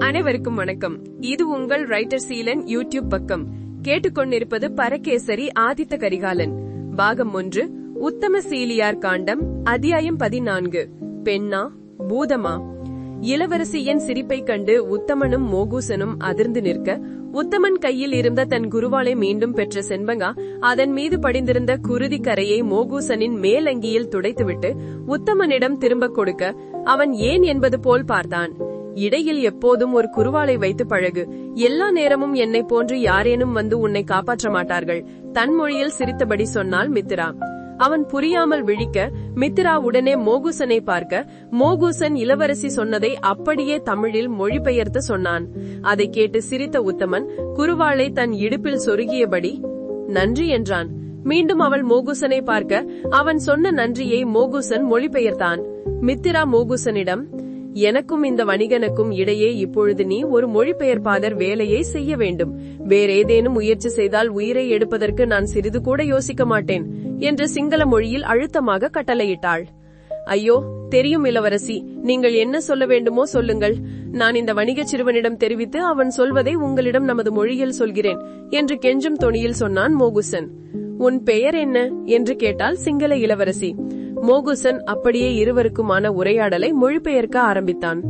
அனைவருக்கும் வணக்கம். இது உங்கள் ரைட்டர் சீலன் யூடியூப் பக்கம். கேட்டுக்கொண்டிருப்பது பரகேசரி ஆதித்த கரிகாலன். பாகம் ஒன்று உத்தம சீலியார் காண்டம் அத்தியாயம் பதினான்கு. பெண்ணா பூதமா? இளவரசியின் சிரிப்பைக் கண்டு உத்தமனும் மோகூசனும் அதிர்ந்து நிற்க உத்தமன் கையில் இருந்த தன் குருவாலை மீண்டும் பெற்ற செண்பங்கா அதன் மீது படிந்திருந்த குருதி கரையை மோகூசனின் மேலங்கியில் துடைத்துவிட்டு உத்தமனிடம் திரும்பக் கொடுக்க அவன் ஏன் என்பது போல் பார்த்தான். இடையில் எப்போதும் ஒரு குருவாளை வைத்து பழகு. எல்லா நேரமும் என்னை போன்று யாரேனும் வந்து உன்னை காப்பாற்ற மாட்டார்கள். தன் மொழியில் சிரித்தபடி சொன்னாள் மித்ரா. அவன் புரியாமல் விழிக்க மித்ரா உடனே மோகூசனை பார்க்க மோகூசன் இளவரசி சொன்னதை அப்படியே தமிழில் மொழிபெயர்த்து சொன்னான். அதை கேட்டு சிரித்த உத்தமன் குருவாளை தன் இடுப்பில் சொருகியபடி நன்றி என்றான். மீண்டும் அவள் மோகூசனை பார்க்க அவன் சொன்ன நன்றியை மோகூசன் மொழிபெயர்த்தான். மித்திரா மோகூசனிடம் எனக்கும் இந்த வணிகனுக்கும் இடையே இப்பொழுது நீ ஒரு மொழிபெயர்ப்பாளர் வேலையை செய்ய வேண்டும். வேறேதேனும் முயற்சி செய்தால் உயிரை எடுப்பதற்கு நான் சிறிது கூட யோசிக்க மாட்டேன் என்று சிங்கள மொழியில் அழுத்தமாக கட்டளையிட்டாள். ஐயோ தெரியும் இளவரசி நீங்கள் என்ன சொல்ல வேண்டுமோ சொல்லுங்கள். நான் இந்த வணிகச் சிறுவனிடம் தெரிவித்து அவன் சொல்வதை உங்களிடம் நமது மொழியில் சொல்கிறேன் என்று கெஞ்சும் தொனியில் சொன்னான் மோகுசன். உன் பெயர் என்ன? என்று கேட்டால் சிங்கள இளவரசி. மோகுசன் அப்படியே இருவருக்குமான உரையாடலை மொழிபெயர்க்க ஆரம்பித்தான்.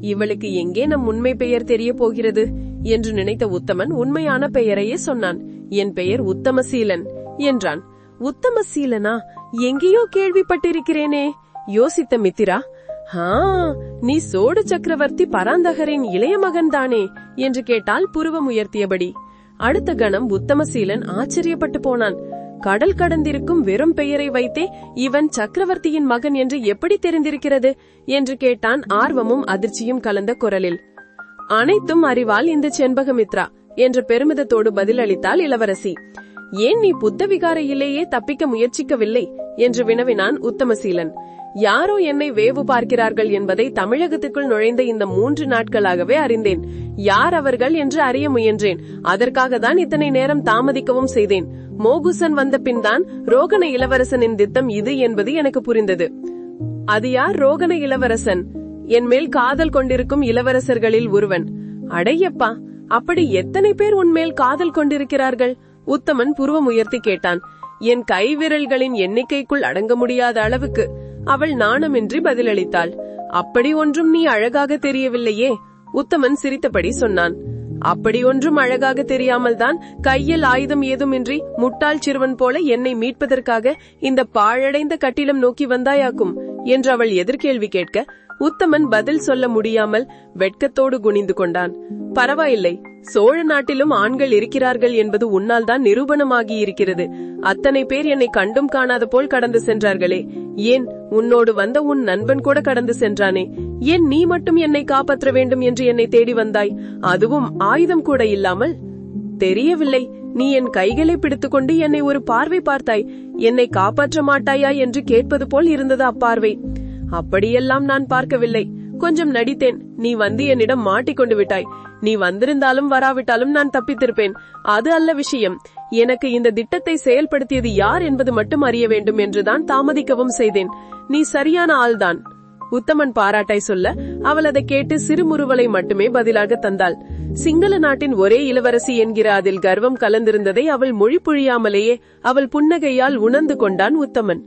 இவளுக்கு எங்கே நம் உண்மை பெயர் தெரிய போகிறது? என்று நினைத்த உத்தமன் உண்மையான பெயரையே சொன்னான். என் பெயர் உத்தமசீலன் என்றான். உத்தமசீலனா? எங்கேயோ கேள்விப்பட்டிருக்கிறேனே யோசித்த மித்திரா. ஹா நீ சோடு சக்கரவர்த்தி பராந்தகரின் இளைய மகன் தானே என்று கேட்டால் புருவம் உயர்த்தியபடி. அடுத்த கணம் உத்தமசீலன் ஆச்சரியப்பட்டு போனான். கடல் கடந்திருக்கும் வெறும் பெயரை வைத்தே இவன் சக்கரவர்த்தியின் மகன் என்று எப்படி தெரிந்திருக்கிறது? என்று கேட்டான் ஆர்வமும் அதிர்ச்சியும் கலந்த குரலில். அனைத்தும் அறிவால் இந்த செண்பகமித்ரா என்ற பெருமிதத்தோடு பதிலளித்தாள் இளவரசி. ஏன் நீ புத்த விகாரையிலேயே தப்பிக்க முயற்சிக்கவில்லை? என்று வினவினான் உத்தமசீலன். யாரோ என்னை வேவு பார்க்கிறார்கள் என்பதை தமிழகத்துக்குள் நுழைந்த இந்த மூன்று நாட்களாகவே அறிந்தேன். யார் அவர்கள் என்று அறிய முயன்றேன். அதற்காக தான் இத்தனை நேரம் தாமதிக்கவும் செய்தேன். மோகுசன் வந்த பின்தான் ரோகண இளவரசனின் திட்டம் இது என்பது எனக்கு புரிந்தது. அது யார் ரோகண இளவரசன்? என் மேல் காதல் கொண்டிருக்கும் இளவரசர்களில் ஒருவன். அடையப்பா அப்படி எத்தனை பேர் உன்மேல் காதல் கொண்டிருக்கிறார்கள்? உத்தமன் புருவம் உயர்த்தி கேட்டான். என் கைவிரல்களின் எண்ணிக்கைக்குள் அடங்க முடியாத அளவுக்கு அவள் நாணமின்றி பதிலளித்தாள். அப்படி ஒன்றும் நீ அழகாக தெரியவில்லையே? உத்தமன் சிரித்தபடி சொன்னான். அப்படி ஒன்றும் அழகாக தெரியாமல் தான் கையில் ஆயுதம் ஏதுமின்றி முட்டாள் சிறுவன் போல என்னை மீட்பதற்காக இந்த பாழடைந்த கட்டிடம் நோக்கி வந்தாயாக்கும் என்று அவள் எதிர்கேள்வி கேட்க உத்தமன் பதில் சொல்ல முடியாமல் வெட்கத்தோடு குனிந்து கொண்டான். பரவாயில்லை சோழ நாட்டிலும் ஆண்கள் இருக்கிறார்கள் என்பது உன்னால் தான் நிரூபணமாகி இருக்கிறது அத்தனை பேர் என்னை கண்டும் காணாத போல் கடந்து சென்றார்களே. ஏன் உன்னோடு வந்த உன் நண்பன் கூட கடந்து சென்றானே? ஏன் நீ மட்டும் என்னை காப்பாற்ற வேண்டும் என்று என்னை தேடி வந்தாய்? அதுவும் ஆயுதம் கூட இல்லாமல். தெரியவில்லை. நீ என் கைகளை பிடித்துக்கொண்டு என்னை ஒரு பார்வை பார்த்தாய். என்னை காப்பாற்ற மாட்டாயா என்று கேட்பது போல் இருந்தது அப்பார்வை. அப்படியெல்லாம் நான் பார்க்கவில்லை. கொஞ்சம் நடித்தேன். நீ வந்து என்னிடம் மாட்டிக்கொண்டு விட்டாய். நீ வந்திருந்தாலும் வராவிட்டாலும் நான் தப்பித்திருப்பேன். அது அல்ல விஷயம். எனக்கு இந்த திட்டத்தை செயல்படுத்தியது யார் என்பது மட்டும் அறிய வேண்டும் என்றுதான் தாமதிக்கவும் செய்தேன். நீ சரியான ஆள்தான். உத்தமன் பாராட்டை சொல்ல அவள் அதை கேட்டு சிறுமுறுவலை மட்டுமே பதிலாக தந்தாள். சிங்கள நாட்டின் ஒரே இளவரசி என்கிற அதில் கர்வம் கலந்திருந்ததை அவள் மொழி புழியாமலேயே அவள் புன்னகையால் உணர்ந்து கொண்டான் உத்தமன்.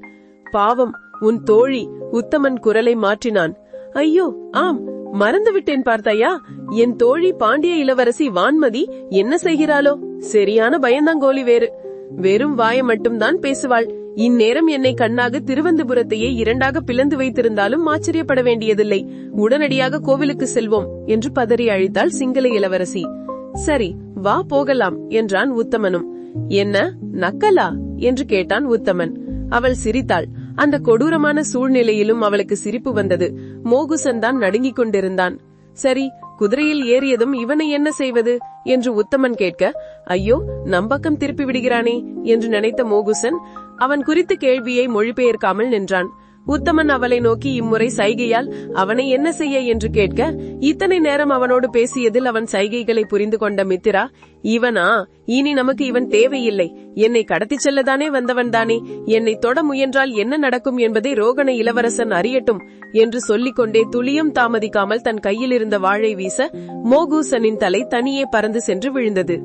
பாவம் உன் தோழி உத்தமன் குரலை மாற்றினான். ஐயோ ஆம் மறந்துவிட்டேன் பார்த்தையா பார்த்தாயா என் தோழி பாண்டிய இளவரசி வான்மதி என்ன செய்கிறாளோ? சரியான பயந்தாங்கோலி வேறு. வெறும் வாய மட்டும்தான் பேசுவாள். இந்நேரம் என்னை கண்ணாக திருவந்தபுரத்தையே இரண்டாக பிளந்து வைத்திருந்தாலும் ஆச்சரியப்பட வேண்டியதில்லை. உடனடியாக கோவிலுக்கு செல்வோம் என்று பதறி அழித்தாள் சிங்கள இளவரசி. சரி வா போகலாம் என்றான் உத்தமனும். என்ன நக்கலா? என்று கேட்டான் உத்தமன். அவள் சிரித்தாள். அந்த கொடூரமான சூழ்நிலையிலும் அவளுக்கு சிரிப்பு வந்தது. மோகுசன் தான் நடுங்கிக் கொண்டிருந்தான். சரி குதிரையில் ஏறியதும் இவனை என்ன செய்வது? என்று உத்தமன் கேட்க ஐயோ நம்பக்கம் திருப்பி விடுகிறானே என்று நினைத்த மோகுசன் அவன் குறித்த கேள்வியை மொழிபெயர்க்காமல் நின்றான். உத்தமன் அவளை நோக்கி இம்முறை சைகையால் அவனை என்ன செய்ய? என்று கேட்க இத்தனை நேரம் அவனோடு பேசியதில் அவன் சைகைகளை புரிந்து கொண்ட மித்திரா? இவனா? இனி நமக்கு இவன் தேவையில்லை. என்னை கடத்தி செல்லதானே வந்தவன் தானே? என்னை தொட முயன்றால் என்ன நடக்கும் என்பதை ரோகண இளவரசன் அறியட்டும் என்று சொல்லிக் கொண்டே துளியும் தாமதிக்காமல் தன் கையில் இருந்த வாழை வீச மோகூசனின் தலை தனியே பறந்து சென்று விழுந்தது.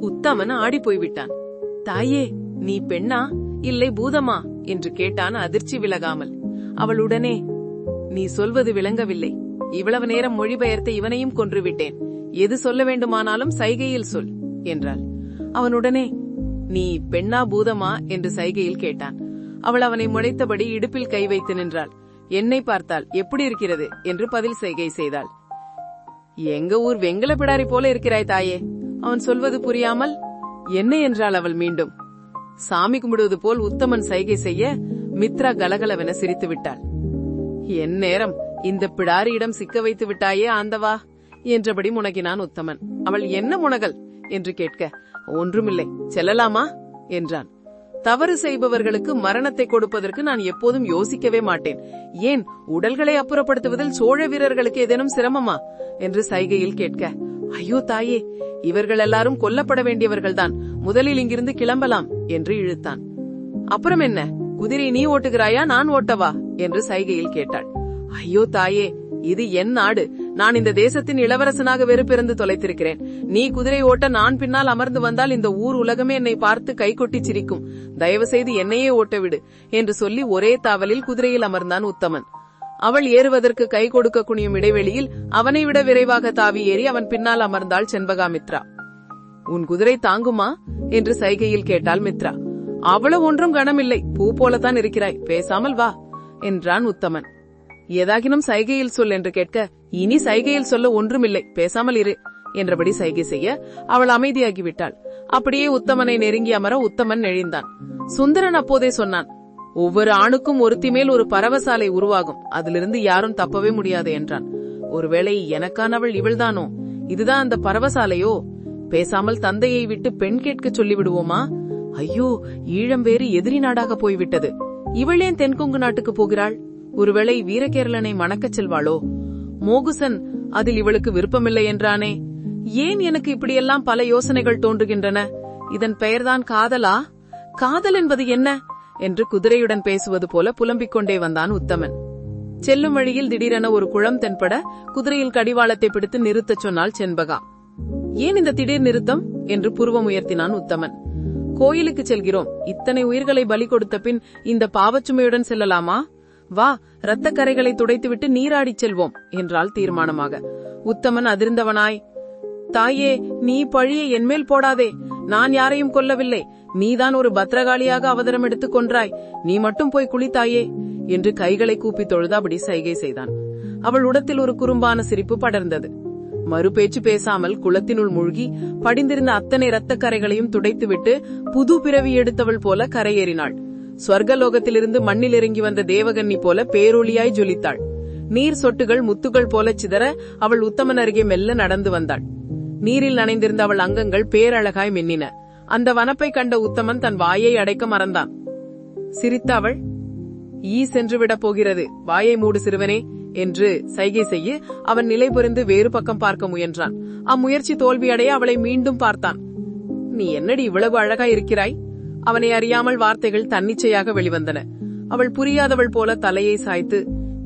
உத்தமன் ஆடி போய்விட்டான் தாயே நீ பெண்ணா? இல்லை பூதமா? என்று கேட்டான் அதிர்ச்சி விலகாமல். அவள் உடனே நீ சொல்வது விளங்கவில்லை. இவ்வளவு நேரம் மொழிபெயர்த்த இவனையும் கொன்றுவிட்டேன் எது சொல்ல வேண்டுமானாலும் சைகையில் சொல் என்றாள். அவனுடனே நீ பெண்ணா பூதமா? என்று சைகையில் கேட்டான். அவள் அவனை முளைத்தபடி இடுப்பில் கை வைத்து நின்றாள். என்னை பார்த்தால் எப்படி இருக்கிறது? என்று பதில் செய்கை செய்தாள். எங்க ஊர் வெங்கல பிடாரி போல இருக்கிறாய் தாயே. அவன் சொல்வது புரியாமல் என்ன? என்றாள் அவள் மீண்டும். சாமி கும்பிடுவது போல் உத்தமன் சைகை செய்ய மித்ரா கலகலவென சிரித்து விட்டாள். என் நேரம் இந்த பிடாரியிடம் சிக்க வைத்து விட்டாயே ஆந்தவா என்றபடி முனகினான் உத்தமன். அவள் என்ன முனகல்? என்று கேட்க ஒன்றுமில்லை செல்லலாமா? என்றான். தவறு செய்பவர்களுக்கு மரணத்தை கொடுப்பதற்கு நான் எப்போதும் யோசிக்கவே மாட்டேன். ஏன் உடல்களை அப்புறப்படுத்துவதில் சோழ வீரர்களுக்கு ஏதேனும் சிரமமா? என்று சைகையில் கேட்க ஐயோ தாயே இவர்கள் எல்லாரும் கொல்லப்பட வேண்டியவர்கள்தான். முதலில் இங்கிருந்து கிளம்பலாம் என்று இழுத்தான். அப்புறம் என்ன? குதிரை நீ ஓட்டுகிறாயா நான் ஓட்டவா? என்று சைகையில் கேட்டாள். ஐயோ தாயே இது என் நாடு. நான் இந்த தேசத்தின் இளவரசனாக வெறுப்பிறந்து தொலைத்திருக்கிறேன். நீ குதிரை ஓட்ட நான் பின்னால் அமர்ந்து வந்தால் இந்த ஊர் உலகமே என்னை பார்த்து கைகொட்டி சிரிக்கும். தயவு செய்து என்னையே ஓட்ட விடு என்று சொல்லி ஒரே தாவலில் குதிரையில் அமர்ந்தான் உத்தமன். அவள் ஏறுவதற்கு கை கொடுக்க குனியும் இடைவெளியில் அவனை விட விரைவாக தாவி ஏறி அவன் பின்னால் அமர்ந்தாள் செண்பகாமித்ரா. உன் குதிரை தாங்குமா? என்று சைகையில் கேட்டாள் மித்ரா. அவ்வளவு ஒன்றும் கனமில்லை. பூ போலத்தான் இருக்கிறாய். பேசாமல் வா என்றான் உத்தமன். ஏதாகினும் சைகையில் சொல் என்று கேட்க இனி சைகையில் சொல்ல ஒன்றுமில்லை. பேசாமல் இரு என்றபடி சைகை செய்ய அவள் அமைதியாகிவிட்டாள். அப்படியே உத்தமனை நெருங்கி அமர உத்தமன் நெழிந்தான் சுந்தரன் அப்போதே சொன்னான் ஒவ்வொரு ஆணுக்கும் ஒருத்தி மேல் ஒரு பரவசாலை உருவாகும். அதிலிருந்து யாரும் தப்பவே முடியாது என்றான். ஒருவேளை எனக்கானவள் இவள்தானோ? இதுதான் அந்த பரவசாலையோ? பேசாமல் தந்தையை விட்டு பெண் கேட்க சொல்லிவிடுவோமா? ஐயோ ஈழம் வேறு எதிரி நாடாக போய்விட்டது. இவளேன் தென்கொங்கு நாட்டுக்கு போகிறாள்? ஒருவேளை வீரகேரளனை மணக்கச் செல்வாளோ? மோகுசன் அதில் இவளுக்கு விருப்பமில்லை என்றானே. ஏன் எனக்கு இப்படியெல்லாம் பல யோசனைகள் தோன்றுகின்றன? இதன் பெயர்தான் காதலா? காதல் என்பது என்ன? என்று குதிரையுடன் பேசுவது போல புலம்பிக் கொண்டே வந்தான் உத்தமன். செல்லும் வழியில் திடீரென ஒரு குளம் தென்பட குதிரையில் கடிவாளத்தை பிடித்து நிறுத்தச் சொன்னாள் செண்பகா. ஏன் இந்த திடீர் நிறுத்தம்? என்று புருவம் உயர்த்தினான் உத்தமன். கோயிலுக்கு செல்கிறோம். இத்தனை உயிர்களை பலி கொடுத்த பின் இந்த பாவச்சுமையுடன் செல்லலாமா? வா இரத்த கரைகளை துடைத்துவிட்டு நீராடிச் செல்வோம் என்றாள் தீர்மானமாக. உத்தமன் அதிர்ந்தவனாய் தாயே நீ பழியை என்மேல் போடாதே. நான் யாரையும் கொல்லவில்லை. நீதான் ஒரு பத்திரகாளியாக அவதரம் எடுத்துக் கொன்றாய். நீ மட்டும் போய் குளித்தாயே என்று கைகளை கூப்பி தொழுதாபடி சைகை செய்தான். அவள் உடத்தில் ஒரு குறும்பான சிரிப்பு படர்ந்தது. மறுபேச்சு பேசாமல் குளத்தினுள் மூழ்கி படிந்திருந்த அத்தனை இரத்தக் கரைகளையும் துடைத்துவிட்டு புது பிறவி எடுத்தவள் போல கரையேறினாள். ஸ்வர்கலோகத்திலிருந்து மண்ணில் இறங்கி வந்த தேவகன்னி போல பேரொளியாய் ஜொலித்தாள். நீர் சொட்டுகள் முத்துகள் போல சிதற அவள் உத்தமன் அருகே மெல்ல நடந்து வந்தாள். நீரில் நனைந்திருந்த அவள் அங்கங்கள் பேரழகாய் மின்னின. அந்த வனப்பை கண்ட உத்தமன் தன் வாயை அடைக்க மறந்தான். சிரித்த அவள் ஈ சென்று விடப் போகிறது. வாயை மூடு சிறுவனே. என்று சைகை செய்ய அவன் நிலை புரிந்து வேறு பக்கம் பார்க்க முயன்றான். அம்முயற்சி தோல்வியடைய அவளை மீண்டும் பார்த்தான். நீ என்னடி இவ்வளவு அழகா இருக்கிறாய்? அவனை அறியாமல் வார்த்தைகள் தன்னிச்சையாக வெளிவந்தன. அவள் புரியாதவள் போல தலையை சாய்த்து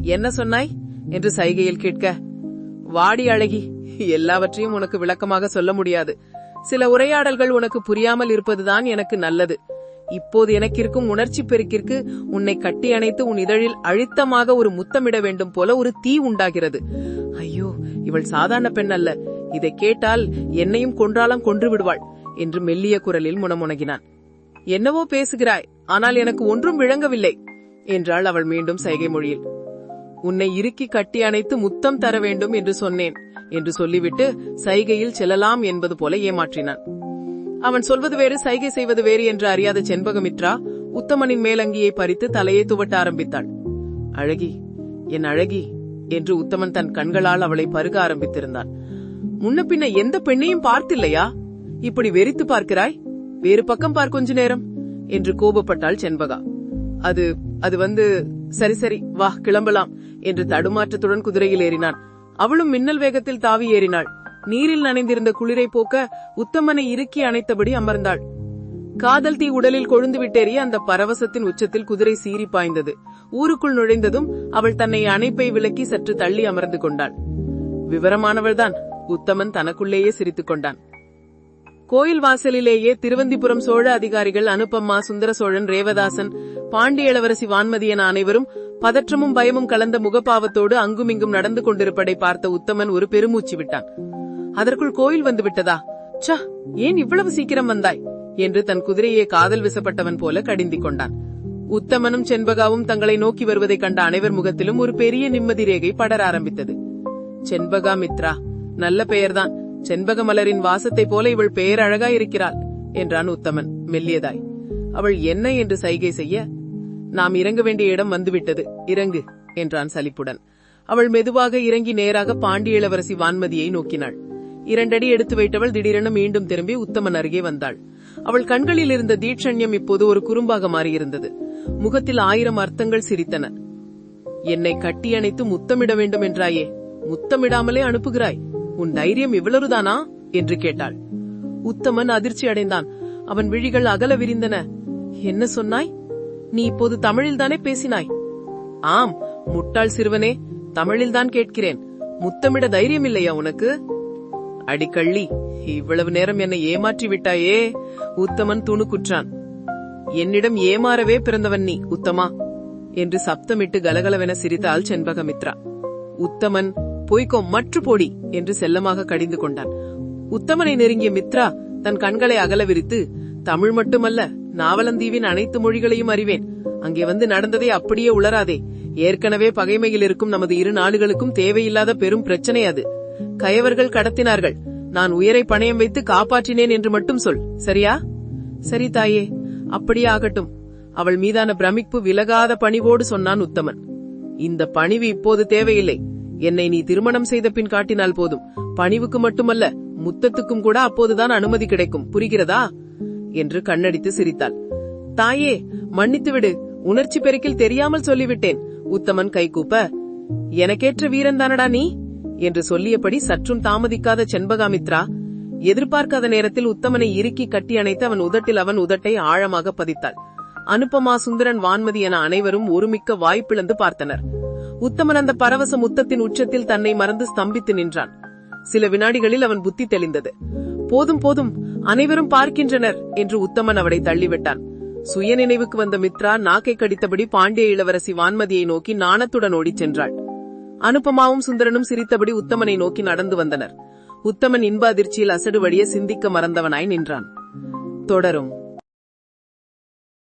என்ன சொன்னாய்? என்று சைகையில் கேட்க வாடி அழகி எல்லாவற்றையும் உனக்கு விளக்கமாக சொல்ல முடியாது. சில உரையாடல்கள் உனக்கு புரியாமல் இருப்பதுதான் எனக்கு நல்லது. இப்போது எனக்கு இருக்கும் உணர்ச்சி பெருக்கிற்கு உன்னை கட்டி அணைத்து உன் இதழில் அழுத்தமாக ஒரு முத்தமிட வேண்டும் போல ஒரு தீ உண்டாகிறது. ஐயோ இவள் சாதாரண பெண் அல்ல. இதை கேட்டால் என்னையும் கொன்றாலும் கொன்று விடுவாள் என்று மெல்லிய குரலில் முனமுனகினான். என்னவோ பேசுகிறாய் ஆனால் எனக்கு ஒன்றும் விளங்கவில்லை என்றாள் அவள் மீண்டும் சைகை மொழியில். உன்னை இறுக்கி கட்டி அணைத்து முத்தம் தர வேண்டும் என்று சொன்னேன் என்று சொல்லிவிட்டு சைகையில் செல்லலாம் என்பது போல ஏமாற்றினான். அவன் சொல்வது வேறு சைகை செய்வது வேறு என்று அறியாத செண்பகமித்ரா உத்தமனின் மேலங்கியை பறித்து தலையை துவட்ட ஆரம்பித்தாள். அழகி என் அழகி என்று உத்தமன் தன் கண்களால் அவளை பருக ஆரம்பித்திருந்தான். முன்ன பின்ன எந்த பெண்ணையும் பார்த்தில்லையா? இப்படி வெறித்து பார்க்கிறாய்? வேறு பக்கம் பார் கொஞ்ச நேரம் என்று கோபப்பட்டாள் செண்பகா. அது அது வந்து சரி சரி வா கிளம்பலாம் என்று தடுமாற்றத்துடன் குதிரையில் ஏறினான். அவளும் மின்னல் வேகத்தில் தாவி ஏறினாள். நீரில் நனைந்திருந்த குளிரை போக்க உத்தமனை இறுக்கி அணைத்தபடி அமர்ந்தாள். காதல் தீ உடலில் கொழுந்து விட்டேறிய அந்த பரவசத்தின் உச்சத்தில் குதிரை சீறி பாய்ந்தது. ஊருக்குள் நுழைந்ததும் அவள் தன்னை அணைப்பை விலக்கி சற்று தள்ளி அமர்ந்து கொண்டாள். விவரமானவள்தான் உத்தமன் தனக்குள்ளேயே சிரித்துக் கொண்டான். கோயில் வாசலிலேயே திருவந்திபுரம் சோழ அதிகாரிகள் அனுப்பம்மா சுந்தர சோழன் ரேவதாசன் பாண்டிய இளவரசி வான்மதி என அனைவரும் பதற்றமும் பயமும் கலந்த முகப்பாவத்தோடு அங்குமிங்கும் நடந்து கொண்டிருப்பதை பார்த்த உத்தமன் ஒரு பெருமூச்சு விட்டான். அதற்குள் கோயில் வந்து விட்டதா? ச்ச ஏன் இவ்வளவு சீக்கிரம் வந்தாய்? என்று தன் குதிரையை காதல் விசப்பட்டவன் போல கடிந்திக் கொண்டான். உத்தமனும் செண்பகாவும் தங்களை நோக்கி வருவதைக் கண்ட அனைவர் முகத்திலும் ஒரு பெரிய நிம்மதி ரேகை படர ஆரம்பித்தது. செண்பகா மித்ரா நல்ல பெயர்தான். செண்பக மலரின் வாசத்தைப் போல இவள் பெயர் அழகாயிருக்கிறாள் என்றான் உத்தமன் மெல்லியதாய். அவள் என்ன என்று சைகை செய்ய நாம் இறங்க வேண்டிய இடம் வந்துவிட்டது இறங்கு என்றான் சலிப்புடன். அவள் மெதுவாக இறங்கி நேராக பாண்டிய இளவரசி வான்மதியை நோக்கினாள். இரண்டடி எடுத்து வைத்தவள் திடீரென மீண்டும் திரும்பி உத்தமன் அருகே வந்தாள். அவள் கண்களில் இருந்த தீட்சண்யம் இப்போது ஒரு குறும்பாக மாறியிருந்தது. முகத்தில் ஆயிரம் அர்த்தங்கள் சிரித்தன. என்னை கட்டியணைத்து முத்தமிட வேண்டும் என்றாயே முத்தமிடாமலே அனுப்புகிறாய் உன் தைரியம் இவ்வளவுதானா என்று கேட்டாள். உத்தமன் அதிர்ச்சி அடைந்தான். அவன் விழிகள் அகல விரிந்தன. என்ன சொன்னாய்? நீ இப்போது தமிழில்தானே பேசினாய்? ஆம் முட்டாள் சிறுவனே தமிழில்தான் கேட்கிறேன். முத்தமிட தைரியம் இல்லையா உனக்கு? அடிக்கள்ளி. இவ்வளவு நேரம் என்னை ஏமாற்றி விட்டாயே? உத்தமன் துணுக்குற்றான் என்னிடம் ஏமாறவே பிறந்தவன் நீ உத்தமா? என்று சப்தமிட்டு கலகலவென சிரித்தாள் செண்பகமித்ரா. உத்தமன் பொய்க்கோ மற்று போடி என்று செல்லமாக கடிந்து கொண்டான். உத்தமனை நெருங்கிய மித்ரா தன் கண்களை அகல விரித்து தமிழ் மட்டுமல்ல நாவலந்தீவின் அனைத்து மொழிகளையும் அறிவேன். அங்கே வந்து நடந்ததை அப்படியே உளராதே ஏற்கனவே பகைமையில் இருக்கும் நமது இரு நாடுகளுக்கும் தேவையில்லாத பெரும் பிரச்சனை அது. கயவர்கள் கடத்தினார்கள். நான் உயிரை பணயம் வைத்து காப்பாற்றினேன் என்று மட்டும் சொல். சரியா? சரி தாயே அப்படியே ஆகட்டும். அவள் மீதான பிரமிப்பு விலகாத பணிவோடு சொன்னான் உத்தமன். இந்த பணிவு இப்போது தேவையில்லை. என்னை நீ திருமணம் செய்த பின் காட்டினால் போதும். பணிவுக்கு மட்டுமல்ல முத்தத்துக்கும் கூட அப்போதுதான் அனுமதி கிடைக்கும். புரிகிறதா? என்று கண்ணடித்து சிரித்தாள். தாயே மன்னித்துவிடு. உணர்ச்சி பெருக்கில் தெரியாமல் சொல்லிவிட்டேன். உத்தமன் கைகூப்ப எனக்கேற்ற வீரன் தானடா நீ? என்று சொல்லியபடி சற்றும் தாமதிக்காத செண்பகாமித்ரா எதிர்பார்க்காத நேரத்தில் உத்தமனை இறுக்கி கட்டி அணைத்து அவன் உதட்டில் அவன் உதட்டை ஆழமாக பதித்தாள். அனுப்பமா சுந்தரன் வான்மதி என அனைவரும் ஒருமிக்க வாய்ப்பிழந்து பார்த்தனர். உத்தமன் அந்த பரவச முத்தத்தின் உச்சத்தில் தன்னை மறந்து ஸ்தம்பித்து நின்றான். சில வினாடிகளில் அவன் புத்தி தெளிந்தது. போதும் போதும் அனைவரும் பார்க்கின்றனர் என்று உத்தமன் அவளை தள்ளிவிட்டான். சுய நினைவுக்கு வந்த மித்ரா நாக்கை கடித்தபடி பாண்டிய இளவரசி வான்மதியை நோக்கி நாணத்துடன் ஓடிச் சென்றாள். அனுப்பமாவும் சுந்தரனும் சிரித்தபடி உத்தமனை நோக்கி நடந்து வந்தனர். உத்தமன் இன்ப அதிர்ச்சியில் அசடு வழிய சிந்திக்க மறந்தவனாய் நின்றான். தொடரும்.